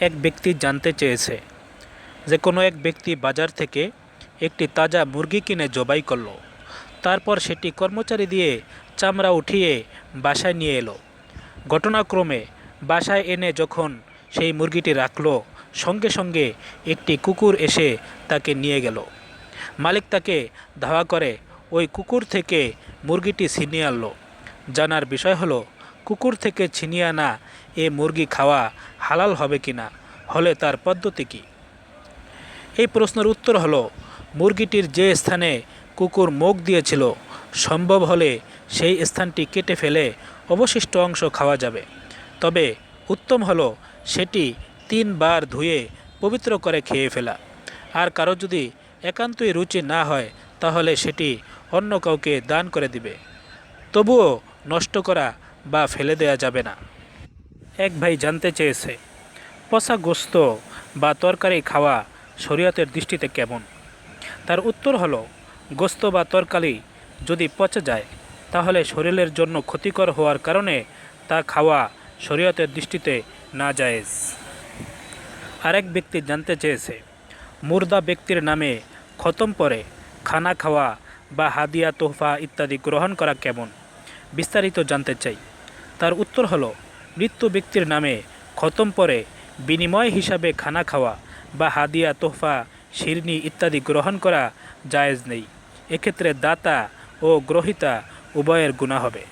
এক ব্যক্তি জানতে চেয়েছে যে কোনো এক ব্যক্তি বাজার থেকে একটি তাজা মুরগি কিনে জবাই করল। তারপর সেটি কর্মচারী দিয়ে চামড়া উঠিয়ে বাসায় নিয়ে এলো। ঘটনাক্রমে বাসায় এনে যখন সেই মুরগিটি রাখল, সঙ্গে সঙ্গে একটি কুকুর এসে তাকে নিয়ে গেল। মালিক তাকে ধাওয়া করে, ওই কুকুর থেকে মুরগিটি ছিনিয়ে আনলো। জানার বিষয় হলো কুকুর থেকে ছিনিয়ে আনা এ মুরগি খাওয়া হালাল হবে কিনা হলে তার পদ্ধতি কী? এই প্রশ্নের উত্তর হলো, মুরগিটির যে স্থানে কুকুর মুখ দিয়েছিল, সম্ভব হলে সেই স্থানটি কেটে ফেলে অবশিষ্ট অংশ খাওয়া যাবে। তবে উত্তম হলো, সেটি তিনবার ধুয়ে পবিত্র করে খেয়ে ফেলা। আর কারও যদি একান্তই রুচি না হয়, তাহলে সেটি অন্য কাউকে দান করে দিবে। তবুও নষ্ট করা বা ফেলে দেওয়া যাবে না। এক ভাই জানতে চেয়েছে, পচা গোস্ত বা তরকারি খাওয়া শরীয়তের দৃষ্টিতে কেমন? তার উত্তর হলো, গোস্ত বা তরকারি যদি পচে যায়, তাহলে শরীরের জন্য ক্ষতিকর হওয়ার কারণে তা খাওয়া শরীয়তের দৃষ্টিতে না জায়েজ আরেক ব্যক্তি জানতে চেয়েছে, মুর্দা ব্যক্তির নামে খতম পরে খানা খাওয়া বা হাদিয়া, তোহফা ইত্যাদি গ্রহণ করা কেমন? বিস্তারিত জানতে চাই। তার উত্তর হলো, মৃত্যু ব্যক্তির নামে খতম পরে বিনিময় হিসাবে খানা খাওয়া বা হাদিয়া, তোহফা, শিরনি ইত্যাদি গ্রহণ করা জায়েজ নেই। এক্ষেত্রে দাতা ও গ্রহিতা উভয়ের গুণা হবে।